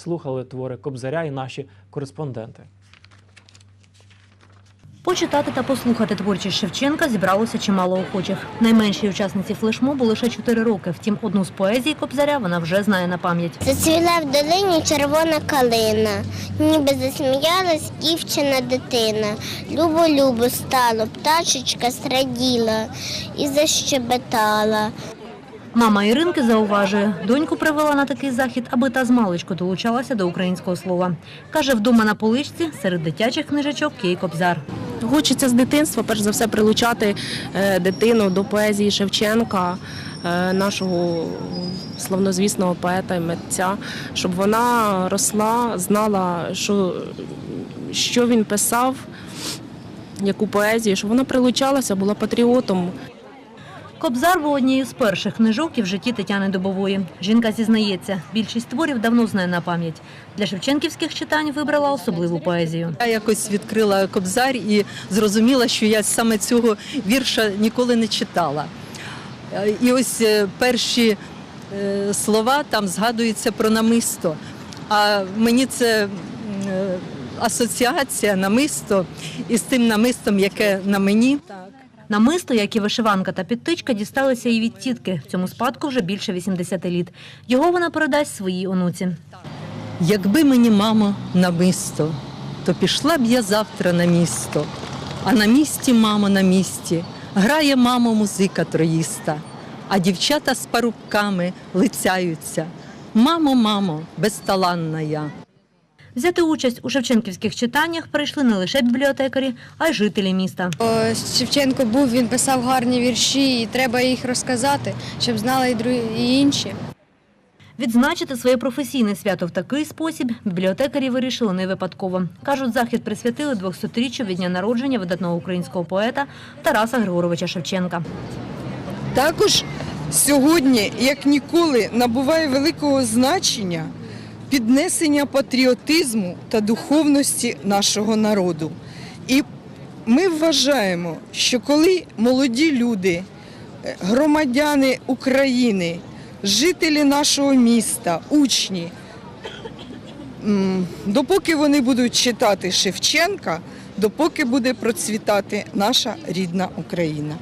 слухали твори Кобзаря і наші кореспонденти. Почитати та послухати творчість Шевченка зібралося чимало охочих. Найменшій учасниці флешмобу лише 4 роки. Втім, одну з поезій Кобзаря вона вже знає на пам'ять. Зацвіла в долині червона калина, ніби засміялась дівчина дитина. Любо-любо стало, пташечка зраділа і защебетала. Мама Іринки зауважує, доньку привела на такий захід, аби та змалечку долучалася до українського слова. Каже, вдома на поличці серед дитячих книжечок є Кобзар. Хочеться з дитинства, перш за все, прилучати е, дитину до поезії Шевченка, е, нашого славнозвісного поета і митця, щоб вона росла, знала, що, що він писав, яку поезію, щоб вона прилучалася, була патріотом. Кобзар був однією з перших книжок і в житті Тетяни Добової. Жінка зізнається, більшість творів давно знає на пам'ять. Для шевченківських читань вибрала особливу поезію. Я якось відкрила Кобзар і зрозуміла, що я саме цього вірша ніколи не читала. І ось е, перші е, слова там згадуються про намисто. А мені це е, асоціація намисто із тим намистом, яке на мені. Намисто, як і вишиванка та підтичка, дісталися і від тітки. В цьому спадку вже більше 80 літ. Його вона передасть своїй онуці. Якби мені мамо намисто, то пішла б я завтра на місто. А на місті, мамо, на місті, грає мамо музика троїста, а дівчата з парубками лицяються. Мамо, мамо, безталанна я. Взяти участь у шевченківських читаннях прийшли не лише бібліотекарі, а й жителі міста. Шевченко був, він писав гарні вірші, і треба їх розказати, щоб знали і другі і інші. Відзначити своє професійне свято в такий спосіб бібліотекарі вирішили не випадково. Кажуть, захід присвятили 200-річчю від дня народження видатного українського поета Тараса Григоровича Шевченка. Також сьогодні, як ніколи, набуває великого значення піднесення патріотизму та духовності нашого народу. І ми вважаємо, що коли молоді люди, е, громадяни України, жителі нашого міста, учні, допоки вони будуть читати Шевченка, допоки буде процвітати наша рідна Україна.